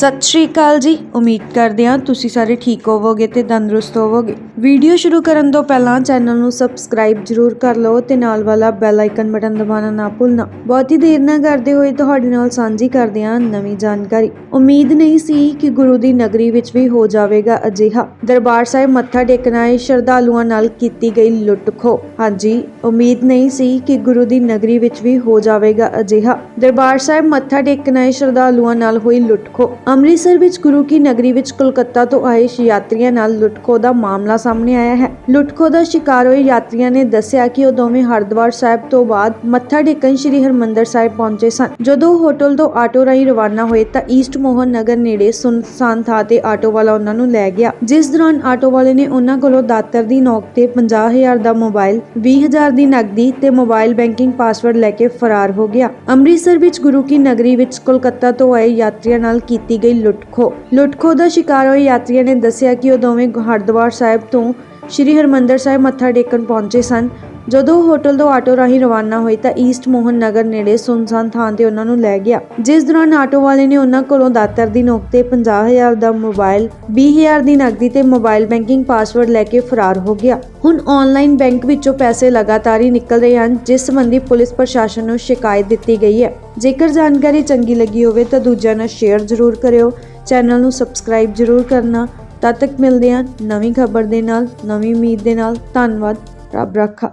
ਸਤਿ ਸ਼੍ਰੀ ਅਕਾਲ ਜੀ। ਉਮੀਦ ਕਰਦੇ ਹਾਂ ਤੁਸੀਂ ਸਾਰੇ ਠੀਕ ਹੋਵੋਗੇ ਤੇ ਤੰਦਰੁਸਤ ਹੋਵੋਗੇ। ਵੀਡੀਓ ਸ਼ੁਰੂ ਕਰਨ ਤੋਂ ਪਹਿਲਾਂ ਚੈਨਲ ਨੂੰ ਸਬਸਕ੍ਰਾਈਬ ਜਰੂਰ ਕਰ ਲਓ ਤੇ ਨਾਲ ਵਾਲਾ ਬੈਲ ਆਈਕਨ ਬਟਨ ਦਬਾਉਣਾ ਨਾ ਭੁੱਲਣਾ। ਬਹੁਤੀ ਦੇਰ ਨਾ ਕਰਦੇ ਹੋਏ ਤੁਹਾਡੇ ਨਾਲ ਸਾਂਝੀ ਕਰਦੇ ਹਾਂ ਨਵੀਂ ਜਾਣਕਾਰੀ। ਉਮੀਦ ਨਹੀਂ ਸੀ ਕਿ ਗੁਰੂ ਦੀ ਨਗਰੀ ਵਿੱਚ ਵੀ ਹੋ ਜਾਵੇਗਾ ਅਜਿਹਾ। ਦਰਬਾਰ ਸਾਹਿਬ ਮੱਥਾ ਟੇਕਣ ਆਏ ਸ਼ਰਧਾਲੂਆਂ ਨਾਲ ਕੀਤੀ ਗਈ ਲੁੱਟ ਖੋਹ। ਹਾਂਜੀ, ਉਮੀਦ ਨਹੀਂ ਸੀ ਕਿ ਗੁਰੂ ਦੀ ਨਗਰੀ ਵਿੱਚ ਵੀ ਹੋ ਜਾਵੇਗਾ ਅਜਿਹਾ। ਦਰਬਾਰ ਸਾਹਿਬ ਮੱਥਾ ਟੇਕਣ ਆਏ ਸ਼ਰਧਾਲੂਆਂ ਨਾਲ ਹੋਈ ਲੁੱਟ ਖੋਹ। ਅੰਮ੍ਰਿਤਸਰ ਵਿੱਚ ਗੁਰੂ ਕੀ ਨਗਰੀ ਵਿੱਚ ਕੋਲਕਾਤਾ ਤੋਂ ਆਏ ਯਾਤਰੀਆਂ ਨਾਲ ਲੁੱਟ ਖੋਹ ਦਾ ਮਾਮਲਾ ਸਾਹਮਣੇ ਆਇਆ ਹੈ। ਲੁੱਟ ਦਾ ਸ਼ਿਕਾਰ ਹੋਏ ਯਾਤਰੀਆਂ ਨੇ ਦੱਸਿਆ ਕਿ ਉਹ ਦੋਵੇਂ ਹਰਿਦੁਆਰ ਸਾਹਿਬ ਤੋਂ ਬਾਅਦ ਮੱਥਾ ਟੇਕਣ ਸ੍ਰੀ ਹਰਮੰਦਰ ਸਾਹਿਬ ਪਹੁੰਚੇ ਸਨ। ਜਦੋਂ ਹੋਟਲ ਤੋਂ ਆਟੋ ਰਾਹੀਂ ਰਵਾਨਾ ਹੋਏ ਤਾਂ ਈਸਟ ਮੋਹਨ ਨਗਰ ਨੇੜੇ ਸੁਨਸਾਨ ਥਾਂ ਤੇ ਆਟੋ ਵਾਲਾ ਉਹਨਾਂ ਨੂੰ ਲੈ ਗਿਆ। ਜਿਸ ਦੌਰਾਨ ਆਟੋ ਵਾਲੇ ਨੇ ਉਹਨਾਂ ਕੋਲੋਂ ਦਾਤਰ ਦੀ ਨੋਕ ਤੇ 50000 ਦਾ ਮੋਬਾਈਲ 20000 ਦੀ ਨਕਦੀ ਤੇ ਮੋਬਾਈਲ ਬੈਂਕਿੰਗ ਪਾਸਵਰਡ ਲੈ ਕੇ ਫਰਾਰ ਹੋ ਗਿਆ। ਅੰਮ੍ਰਿਤਸਰ ਵਿੱਚ ਗੁਰੂ ਕੀ ਨਗਰੀ ਵਿੱਚ ਕੋਲਕਾਤਾ ਤੋਂ ਆਏ ਯਾਤਰੀਆਂ ਨਾਲ ਕੀਤੀ ਗਈ ਲੁੱਟਖੋ। ਲੁੱਟਖੋ ਦਾ ਸ਼ਿਕਾਰ ਹੋਏ ਯਾਤਰੀਆਂ ਨੇ ਦੱਸਿਆ ਕਿ ਉਹ ਦੋਵੇਂ ਹਰਿਦੁਆਰ ਸਾਹਿਬ ਤੋਂ ਸ੍ਰੀ ਹਰਮੰਦਰ ਸਾਹਿਬ ਮੱਥਾ ਟੇਕਣ ਪਹੁੰਚੇ ਸਨ। ਜਦੋਂ ਹੋਟਲ ਤੋਂ ਆਟੋ ਰਾਹੀਂ ਰਵਾਨਾ ਹੋਏ ਤਾਂ ਈਸਟ ਮੋਹਨ ਨਗਰ ਨੇੜੇ ਸੁਨਸਾਨ ਥਾਂ ਤੇ ਉਹਨਾਂ ਨੂੰ ਲੈ ਗਿਆ, ਜਿਸ ਦੌਰਾਨ ਆਟੋ ਵਾਲੇ ਨੇ ਉਹਨਾਂ ਕੋਲੋਂ ਦਾਤਰ ਦੀ ਨੋਕ ਤੇ 50000 ਦਾ ਮੋਬਾਈਲ 20000 ਦੀ ਨਕਦੀ ਤੇ ਮੋਬਾਈਲ ਬੈਂਕਿੰਗ ਪਾਸਵਰਡ ਲੈ ਕੇ ਫਰਾਰ ਹੋ ਗਿਆ। ਹੁਣ ਆਨਲਾਈਨ ਬੈਂਕ ਵਿੱਚੋਂ ਪੈਸੇ ਲਗਾਤਾਰ ਹੀ ਨਿਕਲ ਰਹੇ ਹਨ, ਜਿਸ ਸੰਬੰਧੀ ਪੁਲਿਸ ਪ੍ਰਸ਼ਾਸਨ ਨੂੰ ਸ਼ਿਕਾਇਤ ਦਿੱਤੀ ਗਈ ਹੈ। ਜੇਕਰ ਜਾਣਕਾਰੀ ਚੰਗੀ ਲੱਗੀ ਹੋਵੇ ਤਾਂ ਦੂਜਿਆਂ ਨਾਲ ਸ਼ੇਅਰ ਜ਼ਰੂਰ ਕਰਿਓ। ਚੈਨਲ ਨੂੰ ਸਬਸਕ੍ਰਾਈਬ ਜ਼ਰੂਰ ਕਰਨਾ। ਤਦ ਤੱਕ ਮਿਲਦੇ ਹਾਂ ਨਵੀਂ ਖਬਰ ਦੇ ਨਾਲ, ਨਵੀਂ ਉਮੀਦ ਦੇ ਨਾਲ। ਧੰਨਵਾਦ। ਰੱਬ ਰੱਖਾ।